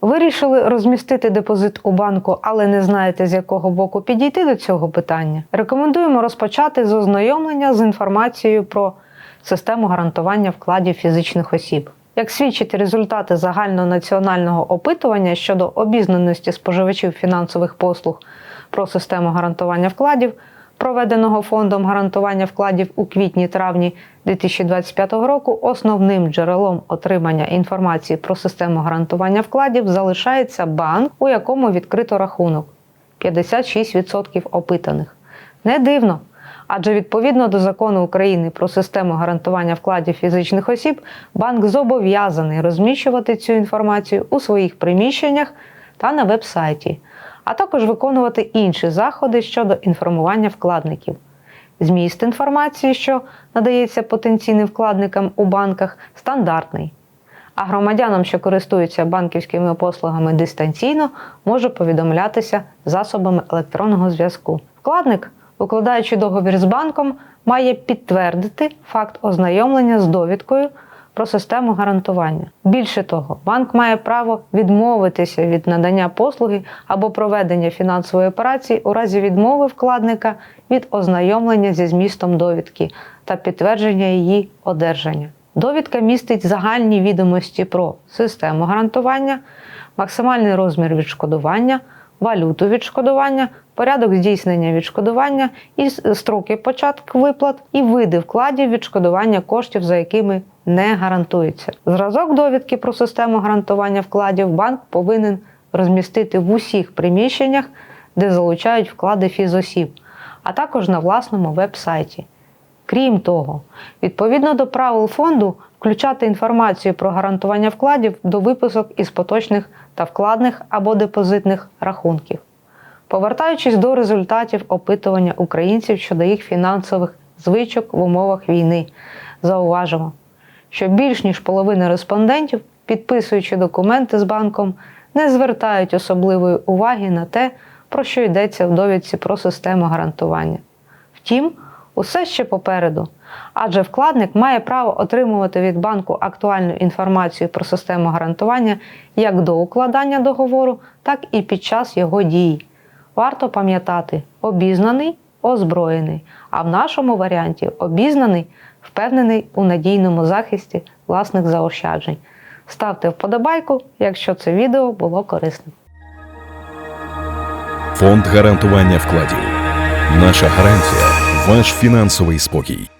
Вирішили розмістити депозит у банку, але не знаєте, з якого боку підійти до цього питання. Рекомендуємо розпочати з ознайомлення з інформацією про систему гарантування вкладів фізичних осіб. Як свідчать результати загальнонаціонального опитування щодо обізнаності споживачів фінансових послуг про систему гарантування вкладів, проведеного фондом гарантування вкладів у квітні-травні 2025 року, основним джерелом отримання інформації про систему гарантування вкладів залишається банк, у якому відкрито рахунок 56% опитаних. Не дивно. Адже відповідно до закону України про систему гарантування вкладів фізичних осіб, банк зобов'язаний розміщувати цю інформацію у своїх приміщеннях та на веб-сайті, а також виконувати інші заходи щодо інформування вкладників. Зміст інформації, що надається потенційним вкладникам у банках, стандартний. А громадянам, що користуються банківськими послугами дистанційно, може повідомлятися засобами електронного зв'язку. Вкладник, укладаючи договір з банком, має підтвердити факт ознайомлення з довідкою про систему гарантування. Більше того, банк має право відмовитися від надання послуги або проведення фінансової операції у разі відмови вкладника від ознайомлення зі змістом довідки та підтвердження її одержання. Довідка містить загальні відомості про систему гарантування, максимальний розмір відшкодування, валюту відшкодування, порядок здійснення відшкодування і строки початку виплат і види вкладів відшкодування коштів, за якими не гарантується. Зразок довідки про систему гарантування вкладів банк повинен розмістити в усіх приміщеннях, де залучають вклади фізосіб, а також на власному веб-сайті. Крім того, відповідно до правил фонду, включати інформацію про гарантування вкладів до виписок із поточних та вкладних або депозитних рахунків. Повертаючись до результатів опитування українців щодо їх фінансових звичок в умовах війни, зауважимо, що більш ніж половина респондентів, підписуючи документи з банком, не звертають особливої уваги на те, про що йдеться в довідці про систему гарантування. Втім, усе ще попереду, адже вкладник має право отримувати від банку актуальну інформацію про систему гарантування як до укладання договору, так і під час його дії. Варто пам'ятати, обізнаний, озброєний, а в нашому варіанті обізнаний, впевнений у надійному захисті власних заощаджень. Ставте вподобайку, якщо це відео було корисним. Фонд гарантування вкладів. Наша гарантія ваш фінансовий спокій.